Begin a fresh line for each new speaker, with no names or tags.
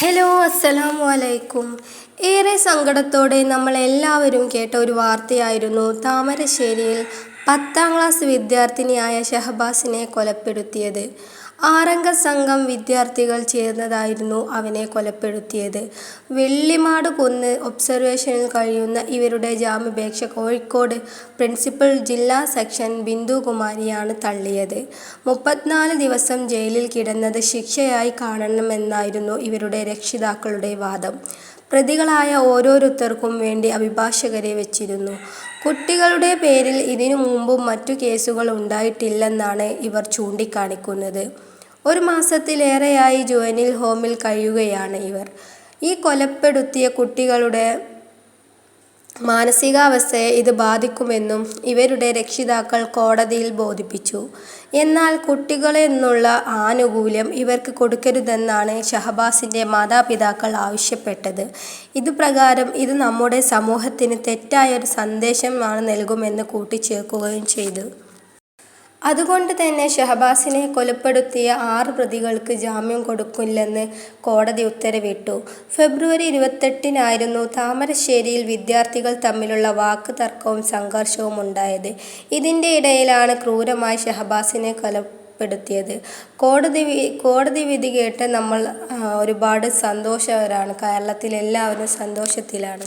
Hello അസ്സലാമു അലൈക്കും ഏറെ സങ്കടത്തോടെ നമ്മൾ എല്ലാവരും കേട്ട ഒരു വാർത്തയായിരുന്നു താമരശ്ശേരിയിൽ പത്താം ക്ലാസ് വിദ്യാർത്ഥിനിയായ ഷഹബാസിനെ കൊലപ്പെടുത്തിയത്. ആറംഗ സംഘം വിദ്യാർത്ഥികൾ ചേർന്നതായിരുന്നു അവനെ കൊലപ്പെടുത്തിയത്. വെള്ളിമാട് കുന്ന് ഒബ്സർവേഷനിൽ കഴിയുന്ന ഇവരുടെ ജാമ്യാപേക്ഷ കോഴിക്കോട് പ്രിൻസിപ്പൽ ജില്ലാ സെക്ഷൻ ബിന്ദുകുമാരിയാണ് തള്ളിയത്. മുപ്പത്തിനാല് ദിവസം ജയിലിൽ കിടന്നത് ശിക്ഷയായി കാണണമെന്നായിരുന്നു ഇവരുടെ രക്ഷിതാക്കളുടെ വാദം. പ്രതികളായ ഓരോരുത്തർക്കും വേണ്ടി അഭിഭാഷകരെ വച്ചിരുന്നു. കുട്ടികളുടെ പേരിൽ ഇതിനു മുമ്പും മറ്റു കേസുകൾ ഉണ്ടായിട്ടില്ലെന്നാണ് ഇവർ ചൂണ്ടിക്കാണിക്കുന്നത് ഒരു മാസത്തിലേറെയായി ജുവനിൽ ഹോമിൽ കഴിയുകയാണ് ഇവർ ഈ കൊലപ്പെടുത്തിയ കുട്ടികളുടെ മാനസികാവസ്ഥയെ ഇത് ബാധിക്കുമെന്നും ഇവരുടെ രക്ഷിതാക്കൾ കോടതിയിൽ ബോധിപ്പിച്ചു. എന്നാൽ കുട്ടികളെന്നുള്ള ആനുകൂല്യം ഇവർക്ക് കൊടുക്കരുതെന്നാണ് ഷഹബാസിന്റെ മാതാപിതാക്കൾ ആവശ്യപ്പെട്ടത്. ഇതുപ്രകാരം ഇത് നമ്മുടെ സമൂഹത്തിന് തെറ്റായ ഒരു സന്ദേശമാണ് നൽകുമെന്ന് കൂട്ടിച്ചേർക്കുകയും ചെയ്തു. അതുകൊണ്ട് തന്നെ ഷഹബാസിനെ കൊലപ്പെടുത്തിയ ആറ് പ്രതികൾക്ക് ജാമ്യം കൊടുക്കില്ലെന്ന് കോടതി ഉത്തരവിട്ടു. ഫെബ്രുവരി ഇരുപത്തെട്ടിനായിരുന്നു താമരശ്ശേരിയിൽ വിദ്യാർത്ഥികൾ തമ്മിലുള്ള വാക്ക് തർക്കവും സംഘർഷവും ഉണ്ടായത്. ഇതിന്റെ ഇടയിലാണ് ക്രൂരമായി ഷഹബാസിനെ കൊല കൊലപ്പെടുത്തിയത്. കോടതി കോടതി വിധി കേട്ട് നമ്മൾ ഒരുപാട് സന്തോഷകരാണ്. കേരളത്തിലെല്ലാവരും സന്തോഷത്തിലാണ്.